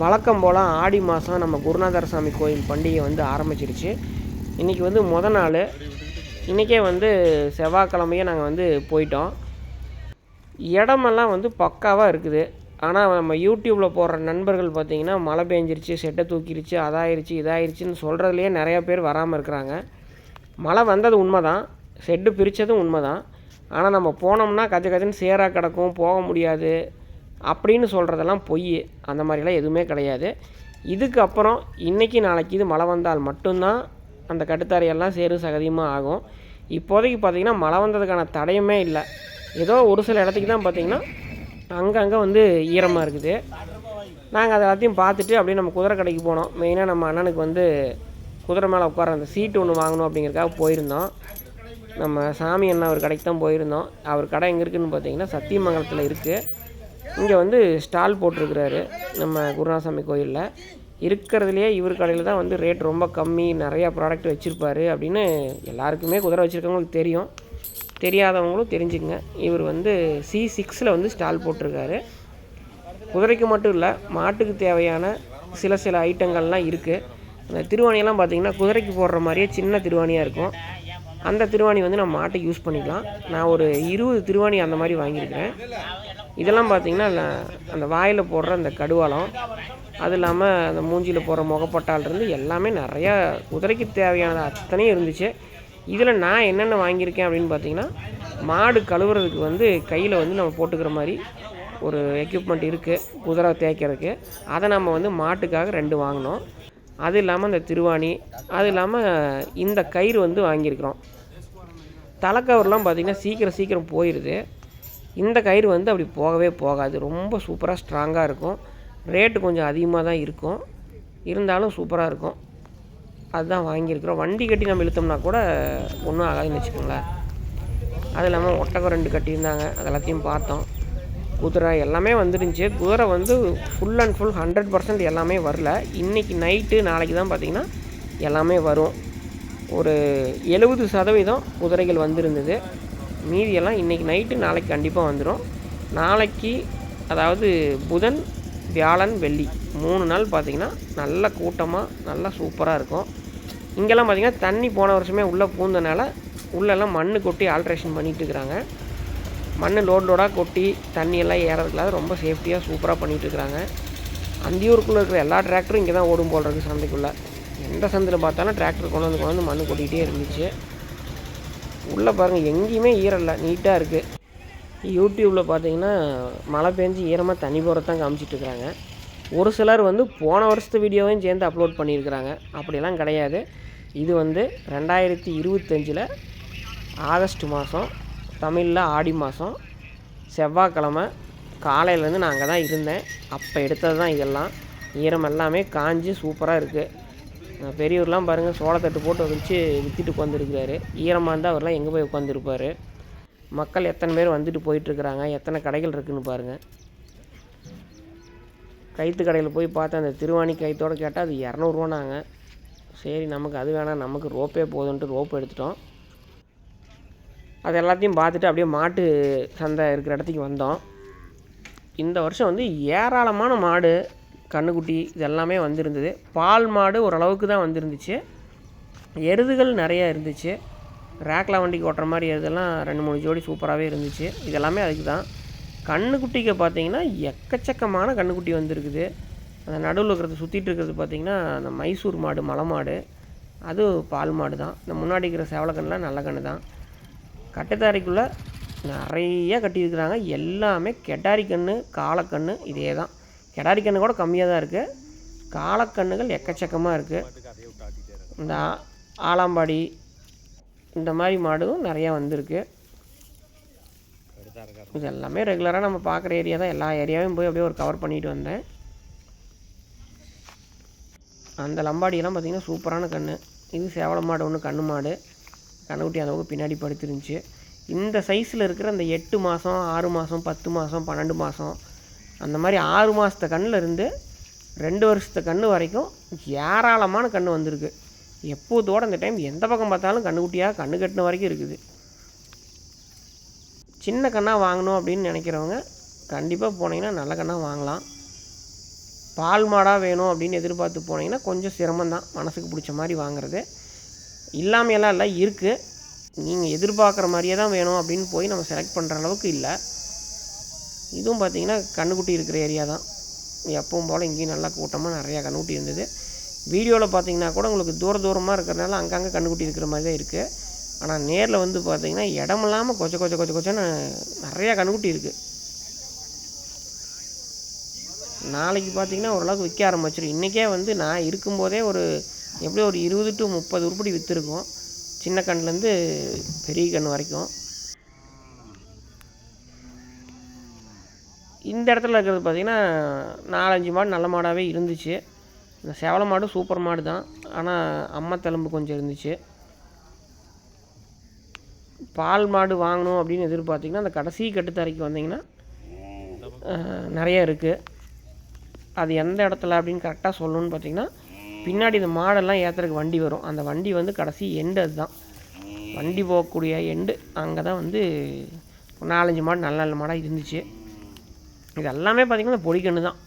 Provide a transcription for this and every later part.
வழக்கம் போல் ஆடி மாதம் நம்ம குருநாதர் சாமி கோயில் பண்டிகை வந்து ஆரம்பிச்சிருச்சு. இன்றைக்கி வந்து முத நாள். இன்றைக்கே வந்து செவ்வாய்க்கிழமையே நாங்கள் வந்து போயிட்டோம். இடமெல்லாம் வந்து பக்காவாக இருக்குது. ஆனால் நம்ம யூடியூப்பில் போடுற நண்பர்கள் பார்த்திங்கன்னா மழை பெஞ்சிருச்சு செட்டை தூக்கிருச்சு அதாயிருச்சு இதாயிருச்சுன்னு சொல்கிறதுலையே நிறையா பேர் வராமல் இருக்கிறாங்க. மழை வந்தது உண்மை தான் செட்டு பிரித்ததும் உண்மை தான் ஆனால் நம்ம போனோம்னா கஜ கஜன்னு சேராக கிடக்கும் போக முடியாது. அப்படின்னு சொல்கிறதெல்லாம் பொய். அந்த மாதிரிலாம் எதுவுமே கிடையாது. இதுக்கப்புறம் இன்றைக்கி நாளைக்கு இது மழை வந்தால் மட்டும்தான் அந்த கட்டுத்தரையெல்லாம் சேரும் சகதியமாக ஆகும். இப்போதைக்கு பார்த்திங்கன்னா மழை வந்ததுக்கான தடையுமே இல்லை. ஏதோ ஒரு சில இடத்துக்கு தான் பார்த்திங்கன்னா அங்கங்கே வந்து ஈரமாக இருக்குது. நாங்கள் அதை எல்லாத்தையும் பார்த்துட்டு அப்படியே நம்ம குதிரை கடைக்கு போனோம். மெயினாக நம்ம அண்ணனுக்கு வந்து குதிரை மேலே உட்கார அந்த சீட்டு ஒன்று வாங்கணும் அப்படிங்கிறதுக்காக போயிருந்தோம். நம்ம சாமி அண்ணா அவர் கடைக்கு தான் போயிருந்தோம். அவர் கடை எங்கே இருக்குதுன்னு பார்த்தீங்கன்னா சத்தியமங்கலத்தில் இருக்குது இங்கே வந்து ஸ்டால் போட்டிருக்கிறாரு நம்ம குருநாசாமி கோயிலில். இருக்கிறதுலையே இவர் கடையில் தான் வந்து ரேட் ரொம்ப கம்மி நிறையா ப்ராடக்ட் வச்சுருப்பாரு அப்படின்னு எல்லாருக்குமே குதிரை வச்சுருக்கவங்களுக்கு தெரியும். தெரியாதவங்களும் தெரிஞ்சுங்க இவர் வந்து சி சிக்ஸில் வந்து ஸ்டால் போட்டிருக்காரு. குதிரைக்கு மட்டும் இல்லை மாட்டுக்கு தேவையான சில சில ஐட்டங்கள்லாம் இருக்குது அந்த திருவாணியெல்லாம் பார்த்திங்கன்னா குதிரைக்கு போடுற மாதிரியே சின்ன திருவாணியாக இருக்கும். அந்த திருவாணி வந்து நம்ம மாட்டை யூஸ் பண்ணிக்கலாம். நான் ஒரு இருபது திருவாணி அந்த மாதிரி வாங்கியிருக்கிறேன். இதெல்லாம் பார்த்திங்கன்னா அந்த வாயில் போடுற அந்த கடுவாளம் அது இல்லாமல் அந்த மூஞ்சியில் போடுற முகப்பட்டால் இருந்து எல்லாமே நிறையா குதிரைக்கு தேவையானது அத்தனையும் இருந்துச்சு. இதில் நான் என்னென்ன வாங்கியிருக்கேன் அப்படின்னு பார்த்தீங்கன்னா மாடு கழுவுறதுக்கு வந்து கையில் வந்து நம்ம போட்டுக்கிற மாதிரி ஒரு எக்யூப்மெண்ட் இருக்குது குதிரை தேய்க்கிறதுக்கு. அதை நம்ம வந்து மாட்டுக்காக ரெண்டு வாங்கினோம். அது இல்லாமல் இந்த திருவாணி அது இல்லாமல் இந்த கயிறு வந்து வாங்கியிருக்கிறோம். தலைக்கவர்லாம் பார்த்திங்கன்னா சீக்கிரம் சீக்கிரம் போயிடுது இந்த கயிறு வந்து அப்படி போகவே போகாது. ரொம்ப சூப்பராக ஸ்ட்ராங்காக இருக்கும். ரேட்டு கொஞ்சம் அதிகமாக தான் இருக்கும். இருந்தாலும் சூப்பராக இருக்கும். அதுதான் வாங்கியிருக்கிறோம். வண்டி கட்டி நம்ம இழுத்தோம்னா கூட ஒன்றும் ஆகாதுன்னு வச்சுக்கோங்களேன். அது இல்லாமல் ஒட்டகம் ரெண்டு கட்டியிருந்தாங்க. அது எல்லாத்தையும் பார்த்தோம். குதிரை எல்லாமே வந்துருந்துச்சு. குதிரை வந்து full and full hundred percent எல்லாமே வரல. இன்றைக்கி நைட்டு நாளைக்கு தான் பார்த்திங்கன்னா எல்லாமே வரும். ஒரு எழுபது சதவீதம் குதிரைகள் வந்திருந்தது. மீதியெல்லாம் இன்றைக்கி நைட்டு நாளைக்கு கண்டிப்பாக வந்துடும் நாளைக்கு அதாவது புதன் வியாழன் வெள்ளி மூணு நாள் பார்த்திங்கன்னா நல்ல கூட்டமாக நல்லா சூப்பராக இருக்கும். இங்கெல்லாம் பார்த்திங்கன்னா தண்ணி போன வருஷமே உள்ளே பூந்தனால உள்ளெல்லாம் மண் கொட்டி ஆல்ட்ரேஷன் பண்ணிகிட்டு இருக்கிறாங்க. மண் லோட் லோடாக கொட்டி தண்ணியெல்லாம் ஏறதுக்குள்ள ரொம்ப சேஃப்டியாக சூப்பராக பண்ணிகிட்டு இருக்கிறாங்க. அந்தியூருக்குள்ளே இருக்கிற எல்லா டிராக்டரும் இங்கே தான் ஓடும் போல் இருக்குது சந்தைக்குள்ளே. எந்த சந்தையில் பார்த்தாலும் டிராக்டர் கொண்டு வந்து கொண்டு வந்து மண் கொட்டிகிட்டே இருந்துச்சு. உள்ளே பாருங்கள் எங்கேயுமே ஈரம் இல்லை நீட்டாக இருக்குது யூடியூப்பில் பார்த்தீங்கன்னா மழை பெஞ்சு ஈரமாக தண்ணி போகிறதான் காமிச்சிட்டு காமிச்சிட்ருக்குறாங்க. ஒரு சிலர் வந்து போன வருஷத்து வீடியோவையும் சேர்ந்து அப்லோட் பண்ணியிருக்கிறாங்க. அப்படிலாம் கிடையாது. இது வந்து ரெண்டாயிரத்தி இருபத்தஞ்சில் ஆகஸ்ட் மாதம் தமிழில் ஆடி மாதம் செவ்வாய்க்கிழமை காலையிலேருந்து நான் அங்கே தான் இருந்தேன். அப்போ எடுத்தது தான் இதெல்லாம். ஈரம் எல்லாமே காஞ்சு சூப்பராக இருக்குது பெரியவர்லாம் பாருங்கள் சோளத்தட்டு போட்டு வச்சு விற்றுட்டு உட்காந்துருக்கிறாரு ஈரமாக இருந்தால் அவர்லாம் எங்கே போய் உட்காந்துருப்பார் மக்கள் எத்தனை பேர் வந்துட்டு போயிட்டுருக்குறாங்க? எத்தனை கடைகள் இருக்குதுன்னு பாருங்கள் கைத்து கடையில் போய் பார்த்தா அந்த திருவாணி கைத்தோடு கேட்டால் அது இரநூறுவானாங்க சரி நமக்கு அது வேணாம் நமக்கு ரோப்பே போதுன்ட்டு ரோப் எடுத்துட்டோம். அது எல்லாத்தையும் பார்த்துட்டு அப்படியே மாட்டு சந்தை இருக்கிற இடத்துக்கு வந்தோம். இந்த வருஷம் வந்து ஏராளமான மாடு கண்ணுக்குட்டி இதெல்லாமே வந்திருந்தது. பால் மாடு ஓரளவுக்கு தான் வந்திருந்துச்சு. எருதுகள் நிறையா இருந்துச்சு. ரேக்கில் வண்டிக்கு ஓட்டுற மாதிரி எருதெல்லாம் ரெண்டு மூணு ஜோடி சூப்பராகவே இருந்துச்சு. இதெல்லாமே அதுக்கு தான். கண்ணுக்குட்டிக்கு பார்த்தீங்கன்னா எக்கச்சக்கமான கண்ணுக்குட்டி வந்திருக்குது. அந்த நடுவில் இருக்கிறது சுற்றிட்டு இருக்கிறது பார்த்திங்கன்னா அந்த மைசூர் மாடு மலை மாடு. அது பால் மாடு தான். இந்த முன்னாடி இருக்கிற சேவலக்கண்ணில் நல்ல கன்று தான். கட்டுத்தாரிக்குள்ளே நிறைய கட்டியிருக்கிறாங்க எல்லாமே கெட்டாரி கன்று காலக்கன்று இதே தான். கெடாரி கன்று கூட கம்மியாக தான் இருக்குது காலக்கண்ணுகள் எக்கச்சக்கமாக இருக்குது இந்த ஆ- ஆலாம்பாடி இந்த மாதிரி மாடும் நிறையா வந்திருக்கு. இது எல்லாமே ரெகுலராக நம்ம பார்க்குற ஏரியா தான். எல்லா ஏரியாவையும் போய் அப்படியே ஒரு கவர் பண்ணிட்டு வந்தேன். அந்த லம்பாடியெல்லாம் பார்த்திங்கன்னா சூப்பரான கன்று இது சேவல மாடு ஒன்று கண்ணு மாடு. கண்ணுக்குட்டி அளவுக்கு பின்னாடி படுத்துருந்துச்சு. இந்த சைஸில் இருக்கிற அந்த எட்டு மாதம் ஆறு மாதம் பத்து மாதம் பன்னெண்டு மாதம் அந்த மாதிரி ஆறு மாதத்து கண்ணில் இருந்து ரெண்டு வருஷத்து கன்று வரைக்கும் ஏராளமான கன்று வந்திருக்கு. எப்போதோடு இந்த டைம் எந்த பக்கம் பார்த்தாலும் கண்ணுக்குட்டியாக கண்ணு கட்டின வரைக்கும் இருக்குது. சின்ன கண்ணாக வாங்கணும் அப்படின்னு நினைக்கிறவங்க கண்டிப்பாக போனீங்கன்னா நல்ல கண்ணாக வாங்கலாம். பால் மாடாக வேணும் அப்படின்னு எதிர்பார்த்து போனீங்கன்னா கொஞ்சம் சிரமம்தான் மனசுக்கு பிடிச்ச மாதிரி வாங்குறது. இல்லாமையெல்லாம் இல்லை இருக்குது நீங்கள் எதிர்பார்க்குற மாதிரியே தான் வேணும் அப்படின்னு போய் நம்ம செலக்ட் பண்ணுற அளவுக்கு இல்லை. இதுவும் பார்த்தீங்கன்னா கண்ணுக்குட்டி இருக்கிற ஏரியா தான். எப்பவும் போல் இங்கேயும் நல்லா கூட்டமாக நிறையா கண்ணுக்குட்டி இருந்தது. வீடியோவில் பார்த்தீங்கன்னா கூட உங்களுக்கு தூர தூரமாக இருக்கிறனால அங்கங்கே கண்ணுக்குட்டி இருக்கிற மாதிரி தான் இருக்குது ஆனால் நேரில் வந்து பார்த்தீங்கன்னா இடம் இல்லாமல் கொச்ச கொச்ச கொச்ச கொச்சன்னு நிறையா கண்ணுக்குட்டி இருக்குது நாளைக்கு பார்த்தீங்கன்னா ஓரளவுக்கு விற்க ஆரம்பிச்சிடும் இன்றைக்கே வந்து நான் இருக்கும்போதே ஒரு எப்படியும் ஒரு இருபது டு முப்பது உருப்படி விற்றுருக்கோம் சின்ன கண்ணுலேருந்து பெரிய கண் வரைக்கும். இந்த இடத்துல இருக்கிறது பார்த்திங்கன்னா நாலஞ்சு மாடு நல்ல மாடாகவே இருந்துச்சு. இந்த சேவல மாடு சூப்பர் மாடு தான். ஆனால் அம்மா தழும்பு கொஞ்சம் இருந்துச்சு. பால் மாடு வாங்கணும் அப்படின்னு எதிர்பார்த்திங்கன்னா அந்த கடைசி கட்டுத்தரைக்கு வந்தீங்கன்னா நிறைய இருக்குது அது எந்த இடத்துல அப்படின்னு கரெக்டாக சொல்லணும்னு பார்த்தீங்கன்னா பின்னாடி இந்த மாடெல்லாம் ஏற்றுறதுக்கு வண்டி வரும். அந்த வண்டி வந்து கடைசி எண்டு அதுதான் வண்டி போகக்கூடிய எண்டு அங்கே தான் வந்து நாலஞ்சு மாடு நல்ல நல்ல மாடாக இருந்துச்சு. இது எல்லாமே பார்த்திங்கன்னா பொடிக்கன்று தான்.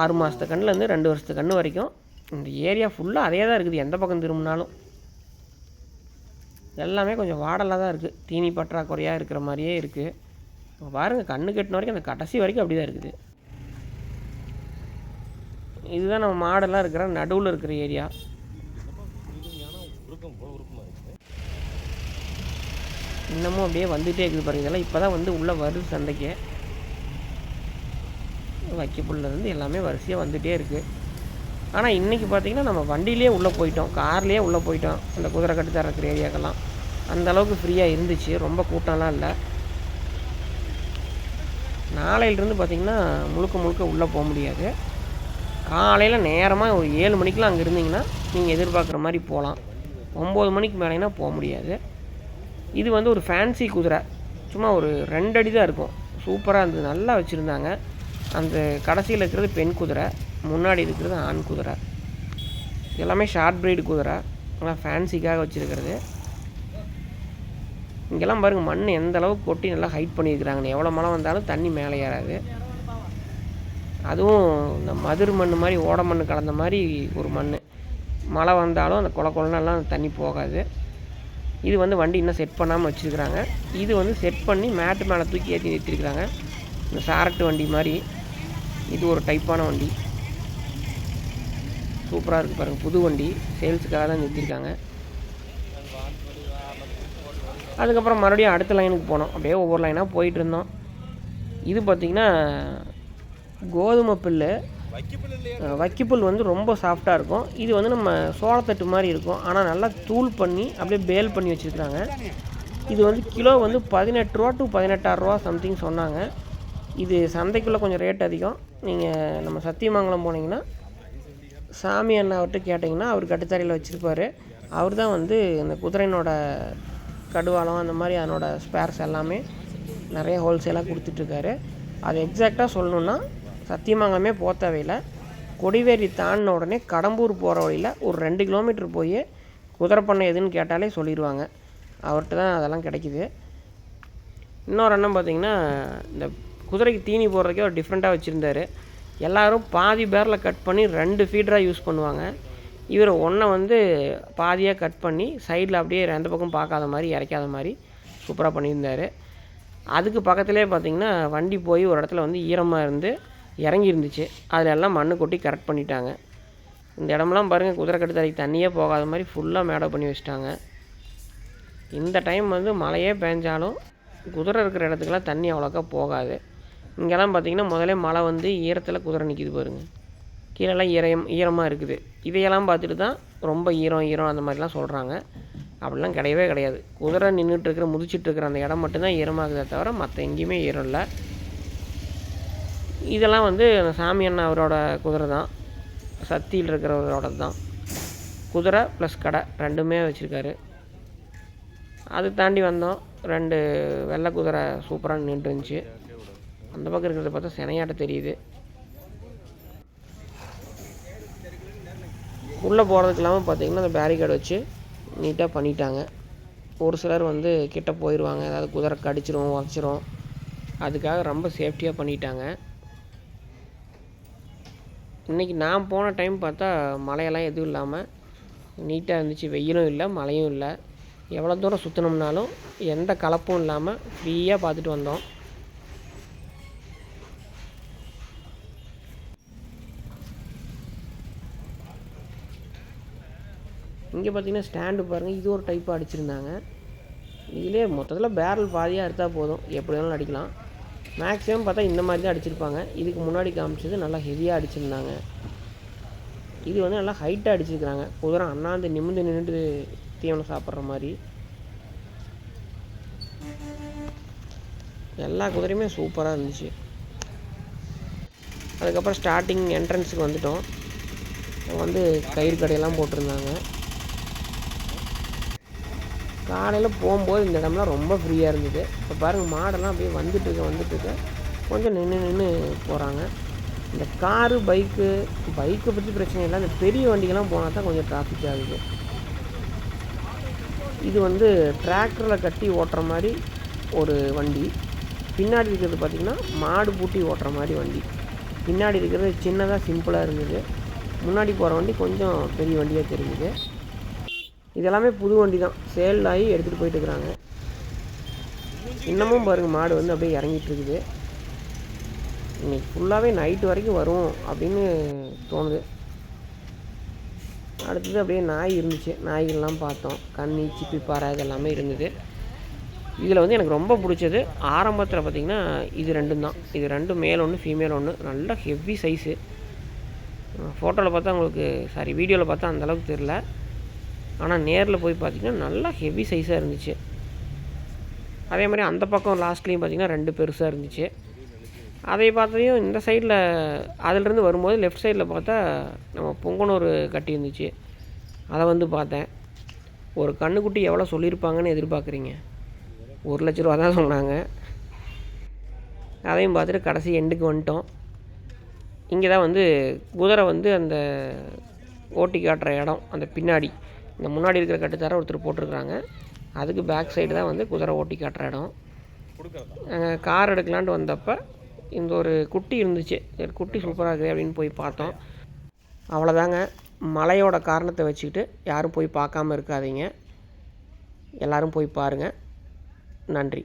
ஆறு மாதத்து கண்ணுலேருந்து ரெண்டு வருஷத்து கன்று வரைக்கும் இந்த ஏரியா ஃபுல்லாக அதே தான் இருக்குது. எந்த பக்கம் திரும்பினாலும். எல்லாமே கொஞ்சம் வாடலாக தான் இருக்குது தீனி பற்றாக்குறையாக இருக்கிற மாதிரியே இருக்குது பாருங்கள் கண்ணு கட்டின வரைக்கும் அந்த கடைசி வரைக்கும் அப்படி தான் இருக்குது. இதுதான் நம்ம மாடெல்லாம் இருக்கிற நடுவில் இருக்கிற ஏரியா. இன்னமும் அப்படியே வந்துகிட்டே இருக்குது பாருங்க. இதெல்லாம் இப்போ தான் வந்து உள்ளே வருது சந்தைக்கு. வைக்கப்புள்ளேருந்து எல்லாமே வரிசையாக வந்துகிட்டே இருக்குது ஆனால் இன்றைக்கி பார்த்தீங்கன்னா நம்ம வண்டியிலே உள்ளே போயிட்டோம். கார்லேயே உள்ளே போயிட்டோம். அந்த குதிரை கட்டு தர இருக்கிற ஏரியாக்கெல்லாம் அந்தளவுக்கு ஃப்ரீயாக இருந்துச்சு. ரொம்ப கூட்டம்லாம் இல்லை. நாளையிலேருந்து பார்த்திங்கன்னா முழுக்க முழுக்க உள்ளே போக முடியாது. காலையில் நேரமாக ஒரு ஏழு மணிக்கெலாம் அங்கே இருந்தீங்கன்னா நீங்கள் எதிர்பார்க்குற மாதிரி போகலாம் ஒம்பது மணிக்கு மேலேனா போக முடியாது. இது வந்து ஒரு ஃபேன்சி குதிரை. சும்மா ஒரு ரெண்டு அடி தான் இருக்கும். சூப்பராக இருந்தது. நல்லா வச்சுருந்தாங்க. அந்த கடைசியில் இருக்கிறது பெண் குதிரை முன்னாடி இருக்கிறது ஆண் குதிரை. எல்லாமே ஷார்ட் பிரைடு குதிரை. நல்லா ஃபேன்சிக்காக வச்சுருக்கிறது. இங்கெல்லாம் பாருங்கள் மண் எந்த அளவுக்கு கொட்டி நல்லா ஹைட் பண்ணியிருக்கிறாங்கன்னு. எவ்வளோ மழை வந்தாலும் தண்ணி மேலே ஏறாது. அதுவும் இந்த மதுர் மண் மாதிரி ஓட மண் கலந்த மாதிரி ஒரு மண் மழை வந்தாலும் அந்த குள குளம்லாம் தண்ணி போகாது. இது வந்து வண்டி இன்னும் செட் பண்ணாமல் வச்சுருக்குறாங்க. இது வந்து செட் பண்ணி மேட்டு மேலே தூக்கி ஏற்றி நிறுத்திருக்கிறாங்க. இந்த சாரட்டு வண்டி மாதிரி. இது ஒரு டைப்பான வண்டி. சூப்பராக இருக்குது பாருங்கள் புது வண்டி. சேல்ஸுக்காக தான் நிறுத்திருக்காங்க. அதுக்கப்புறம் மறுபடியும் அடுத்த லைனுக்கு போனோம். அப்படியே ஒவ்வொரு லைனாக போயிட்டு இருந்தோம். இது பார்த்திங்கன்னா கோதுமை புல்லு. வைக்கப்புல் வந்து ரொம்ப சாஃப்டாக இருக்கும். இது வந்து நம்ம சோளத்தட்டு மாதிரி இருக்கும். ஆனால் நல்லா தூள் பண்ணி அப்படியே பேல் பண்ணி வச்சுருக்காங்க இது வந்து கிலோ வந்து பதினெட்டு ரூபா டு பதினெட்டாயிரரூவா சம்திங் சொன்னாங்க. இது சந்தைக்குள்ளே கொஞ்சம் ரேட் அதிகம். நீங்கள் நம்ம சத்தியமங்கலம் போனீங்கன்னா சாமி அண்ணா அவர்கிட்ட கேட்டிங்கன்னா அவர் கட்டுத்தரையில் வச்சுருப்பார். அவர் தான் வந்து இந்த குதிரையினோட கடுவாளம் அந்த மாதிரி அதனோட ஸ்பேர்ஸ் எல்லாமே நிறைய ஹோல்சேலாக கொடுத்துட்ருக்காரு. அது எக்ஸாக்டாக சொல்லணுன்னா சத்தியமங்கலமே போத்தவையில் கொடிவேரி தாண்டின உடனே கடம்பூர் போகிற வழியில் ஒரு ரெண்டு கிலோமீட்டர் போய் குதிரை பண்ணை எதுன்னு கேட்டாலே சொல்லிடுவாங்க அவர்கிட்ட தான் அதெல்லாம் கிடைக்குது. இன்னொரு அண்ணன் பார்த்தீங்கன்னா இந்த குதிரைக்கு தீனி போடுறதுக்கே ஒரு டிஃப்ரெண்ட்டாக வச்சுருந்தாரு. எல்லாரும் பாதி பேரில் கட் பண்ணி ரெண்டு ஃபீடராக யூஸ் பண்ணுவாங்க. இவர் ஒன்றை வந்து பாதியாக கட் பண்ணி சைடில் அப்படியே ரெண்டு பக்கம் பார்க்காத மாதிரி இறைக்காத மாதிரி சூப்பராக பண்ணியிருந்தார். அதுக்கு பக்கத்துலேயே பார்த்தீங்கன்னா வண்டி போய் ஒரு இடத்துல வந்து ஈரமாக இருந்து இறங்கி இருந்துச்சு அதில் எல்லாம் மண்ணு கொட்டி கரெக்ட் பண்ணிட்டாங்க. இந்த இடமெல்லாம் பாருங்கள் குதிரை கட்டுத்தரைக்கு தண்ணியே போகாத மாதிரி ஃபுல்லாக மேடை பண்ணி வச்சுட்டாங்க. இந்த டைம் வந்து மழையே பேஞ்சாலும் குதிரை இருக்கிற இடத்துக்குலாம் தண்ணி அவ்வளோக்கா போகாது. இங்கெல்லாம் பார்த்தீங்கன்னா முதல்ல மழை வந்து ஈரத்தில் குதிரை நிற்கிது பாருங்கள் கீழெல்லாம் ஈரம் ஈரமாக இருக்குது. இதையெல்லாம் பார்த்துட்டு தான் ரொம்ப ஈரம் ஈரம் அந்த மாதிரிலாம் சொல்கிறாங்க அப்படிலாம் கிடையவே கிடையாது. குதிரை நின்றுட்டு இருக்கிற முதிச்சுட்டு இருக்கிற அந்த இடம் மட்டும்தான் ஈரமாகுதே தவிர மற்ற எங்கேயுமே ஈரம் இல்லை. இதெல்லாம் வந்து அந்த சாமி அண்ணா அவரோட குதிரை தான். சத்தியில் இருக்கிறவரோட தான். குதிரை ப்ளஸ் கடை ரெண்டுமே வச்சுருக்காரு. அது தாண்டி வந்தோம். ரெண்டு வெள்ளை குதிரை சூப்பராக நின்றுருந்துச்சு. அந்த பக்கம் இருக்கிறத பார்த்தா சினையாட்ட தெரியுது. உள்ளே போகிறதுக்கு இல்லாமல் பார்த்தீங்கன்னா அந்த பேரிகேட் வச்சு நீட்டாக பண்ணிட்டாங்க. ஒரு சிலர் வந்து கிட்ட போயிடுவாங்க ஏதாவது குதிரை கடிச்சிரும் உதச்சிரும். அதுக்காக ரொம்ப சேஃப்டியாக பண்ணிட்டாங்க. இன்றைக்கி நான் போன டைம் பார்த்தா மழையெல்லாம் எதுவும் இல்லாமல் நீட்டாக இருந்துச்சு. வெயிலும் இல்லை மழையும் இல்லை. எவ்வளோ தூரம் சுற்றினோம்னாலும் எந்த கலப்பும் இல்லாமல் ஃப்ரீயாக பார்த்துட்டு வந்தோம். இங்கே பார்த்தீங்கன்னா ஸ்டாண்டு பாருங்கள் இது ஒரு டைப்பாக அடிச்சிருந்தாங்க. இதிலே மொத்தத்தில் பேரல் பாதியாக எடுத்தால் போதும். எப்படி வேணாலும் அடிக்கலாம். மேக்ஸிமம் பார்த்தா இந்த மாதிரி தான் அடிச்சிருப்பாங்க. இதுக்கு முன்னாடி காமிச்சது நல்லா ஹெவியாக அடிச்சிருந்தாங்க. இது வந்து நல்லா ஹைட்டாக அடிச்சிருக்கிறாங்க. குதிரை அண்ணாந்து நிமிந்து நின்றுட்டு தீவனம் சாப்பிட்ற மாதிரி. எல்லா குதிரையுமே சூப்பராக இருந்துச்சு. அதுக்கப்புறம் ஸ்டார்டிங் என்ட்ரன்ஸுக்கு வந்துட்டோம். வந்து கயிறு கடையெல்லாம் போட்டிருந்தாங்க. காலையில் போகும்போது இந்த இடம்லாம் ரொம்ப ஃப்ரீயாக இருந்தது. இப்போ பாருங்கள் மாடெல்லாம் அப்படியே வந்துட்டுருக்கு வந்துட்டுருக்கு கொஞ்சம் நின்று நின்று போகிறாங்க இந்த காரு பைக்கு பைக்கை பற்றி பிரச்சனை இல்லை. இந்த பெரிய வண்டிகள்லாம் போனால் தான் கொஞ்சம் டிராஃபிக் ஆகுது இது வந்து டிராக்டரில் கட்டி ஓட்டுற மாதிரி ஒரு வண்டி. பின்னாடி இருக்கிறது பார்த்திங்கன்னா மாடு பூட்டி ஓட்டுற மாதிரி வண்டி. பின்னாடி இருக்கிறது சின்னதாக சிம்பிளாக இருந்தது. முன்னாடி போகிற வண்டி கொஞ்சம் பெரிய வண்டியாக தெரிஞ்சுது. இதெல்லாமே புது வண்டி தான். சேல் ஆகி எடுத்துகிட்டு போயிட்டு இருக்கிறாங்க. இன்னமும் பாருங்கள் மாடு வந்து அப்படியே இறங்கிட்டு இருக்குது. இன்றைக்கி ஃபுல்லாகவே நைட்டு வரைக்கும் வரும் அப்படின்னு தோணுது. அடுத்தது அப்படியே நாய் இருந்துச்சு. நாய்கள்லாம் பார்த்தோம். கண்ணி சிப்பி பாறை இதெல்லாமே இருந்தது. இதில் வந்து எனக்கு ரொம்ப பிடிச்சது ஆரம்பத்தில் பார்த்திங்கன்னா இது ரெண்டும் தான். இது ரெண்டும் மேல் ஒன்று ஃபீமேல் ஒன்று நல்ல ஹெவி சைஸு ஃபோட்டோவில் பார்த்தா உங்களுக்கு சாரி வீடியோவில் பார்த்தா அந்தளவுக்கு தெரில ஆனால் நேரில் போய் பார்த்திங்கன்னா நல்லா ஹெவி சைஸாக இருந்துச்சு. அதே மாதிரி அந்த பக்கம் லாஸ்ட்லேயும் பார்த்திங்கன்னா ரெண்டு பெருசாக இருந்துச்சு. அதை பார்த்ததையும் இந்த சைடில் அதிலிருந்து வரும்போது லெஃப்ட் சைடில் பார்த்தா நம்ம பொங்கனூர் கட்டி இருந்துச்சு அதை வந்து பார்த்தேன். ஒரு கண்ணுக்குட்டி எவ்வளோ சொல்லியிருப்பாங்கன்னு எதிர்பார்க்குறீங்க? ஒரு லட்ச ரூபா தான் சொன்னாங்க. அதையும் பார்த்துட்டு கடைசி எண்டுக்கு வந்துட்டோம். இங்கே தான் வந்து குதிரை வந்து அந்த ஓட்டி காட்டுற இடம் அந்த பின்னாடி. இந்த முன்னாடி இருக்கிற கட்டுத்தார ஒருத்தர் போட்டிருக்கிறாங்க. அதுக்கு பேக் சைடு தான் வந்து குதிரை ஓட்டி காட்டுற இடம். நாங்கள் கார் எடுக்கலான்ட்டு வந்தப்போ இந்த ஒரு குட்டி இருந்துச்சு. குட்டி சூப்பராக இருக்குது அப்படின்னு போய் பார்த்தோம். அவ்வளோதாங்க மழையோட காரணத்தை வச்சுக்கிட்டு யாரும் போய் பார்க்காம இருக்காதீங்க. எல்லோரும் போய் பாருங்கள் நன்றி.